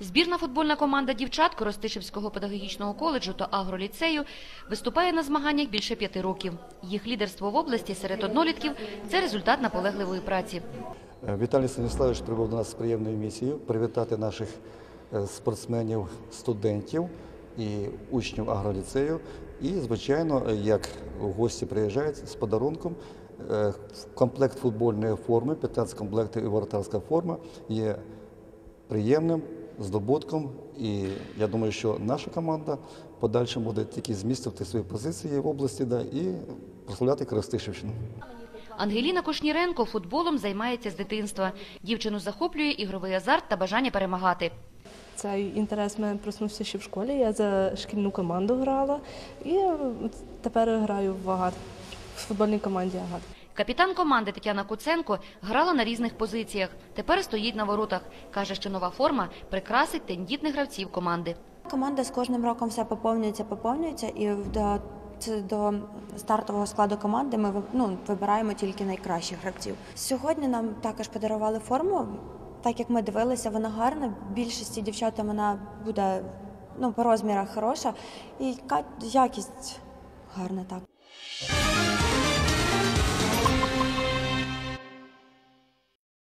Збірна футбольна команда дівчат Коростишівського педагогічного коледжу та агроліцею виступає на змаганнях більше п'яти років. Їх лідерство в області серед однолітків – це результат наполегливої праці. Е, Віталій Станіславович прибув до нас з приємною місією привітати наших е, спортсменів, студентів і учнів агроліцею. І, звичайно, як гості приїжджають з подарунком, е, комплект футбольної форми, 15 комплектів і воротарська форма є приємним здобутком. І я думаю, що наша команда в подальшому буде тільки змістити свої позиції в області да, і прославляти Коростишівщину. Ангеліна Кошніренко футболом займається з дитинства. Дівчину захоплює ігровий азарт та бажання перемагати. Цей інтерес в мене проснувся ще в школі. Я за шкільну команду грала і тепер граю в Агат, в футбольній команді Агат. Капітан команди Тетяна Куценко грала на різних позиціях. Тепер стоїть на воротах. Каже, що нова форма прикрасить тендітних гравців команди. Команда з кожним роком все поповнюється, поповнюється, і до, до стартового складу команди ми ну, вибираємо тільки найкращих гравців. Сьогодні нам також подарували форму. Так як ми дивилися, вона гарна. Більшості дівчатам вона буде ну, по розмірах хороша, і якість гарна так.